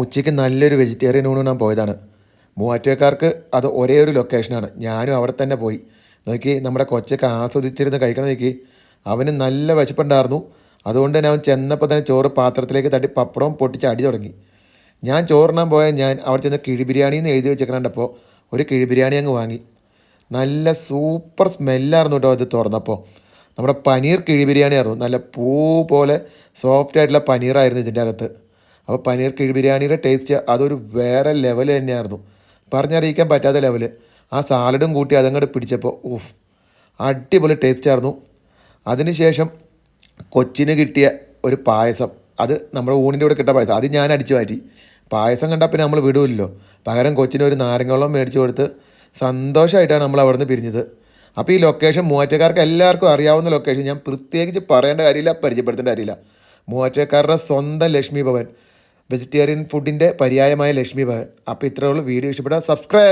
ഉച്ചയ്ക്ക് നല്ലൊരു വെജിറ്റേറിയൻ ഊണുണ്ണാൻ പോയതാണ്. മൂവാറ്റുകാർക്ക് അത് ഒരേ ഒരു ലൊക്കേഷനാണ് ഞാനും അവിടെ തന്നെ പോയി. നോക്കി നമ്മുടെ കൊച്ചൊക്കെ ആസ്വദിച്ചിരുന്ന് കഴിക്കണം നോക്കി അവന് നല്ല വിശപ്പുണ്ടായിരുന്നു. അതുകൊണ്ട് തന്നെ അവൻ ചെന്നപ്പോൾ തന്നെ ചോറ് പാത്രത്തിലേക്ക് തട്ടി പപ്പടവും പൊട്ടിച്ച് അടി തുടങ്ങി. ഞാൻ ചോറിനാൻ പോയ ഞാൻ അവിടെ ചെന്ന് കിഴി ബിരിയാണി എന്ന് എഴുതി വെച്ചേക്കണപ്പോൾ ഒരു കിഴി ബിരിയാണി അങ്ങ് വാങ്ങി. നല്ല സൂപ്പർ സ്മെല്ലായിരുന്നു കേട്ടോ അത് തുറന്നപ്പോൾ നമ്മുടെ പനീർ കിഴി ബിരിയാണി ആയിരുന്നു നല്ല പൂ പോലെ സോഫ്റ്റ് ആയിട്ടുള്ള പനീറായിരുന്നു ഇതിന്റെ അകത്ത്. അപ്പോൾ പനീർ കിഴി ബിരിയാണിയുടെ ടേസ്റ്റ് അതൊരു വേറെ ലെവൽ തന്നെയായിരുന്നു. പറഞ്ഞറിയിക്കാൻ പറ്റാത്ത ലെവൽ ആ സാലഡും കൂട്ടി അതങ്ങോട്ട് പിടിച്ചപ്പോൾ ഉഫ് അടിപൊളി ടേസ്റ്റ് ആയിരുന്നു. അതിനുശേഷം കൊച്ചിന് കിട്ടിയ ഒരു പായസം അത് നമ്മുടെ ഊണിന്റെ കൂടെ കിട്ടിയ പായസം അത് ഞാൻ അടിച്ചു മാറ്റി പായസം കണ്ടാൽ പിന്നെ നമ്മൾ വിടുമല്ലോ പകരം കൊച്ചിന് ഒരു നാരങ്ങവെള്ളം മേടിച്ചു കൊടുത്ത് സന്തോഷമായിട്ടാണ് നമ്മൾ അവിടെ നിന്ന് പിരിഞ്ഞത്. അപ്പോൾ ഈ ലൊക്കേഷൻ മൂവാറ്റക്കാർക്ക് എല്ലാവർക്കും അറിയാവുന്ന ലൊക്കേഷൻ ഞാൻ പ്രത്യേകിച്ച് പറയേണ്ട കാര്യമില്ല പരിചയപ്പെടുത്തേണ്ട കാര്യമില്ല. മൂവാറ്റക്കാരുടെ സ്വന്തം ലക്ഷ്മി ഭവൻ. വെജിറ്റേറിയൻ ഫുഡിന്റെ പര്യായമായ ലക്ഷ്മി ഭവൻ അപ്പോൾ ഇത്രയുള്ള വീഡിയോ ഇഷ്ടപ്പെട്ടാൽ സബ്സ്ക്രൈബ്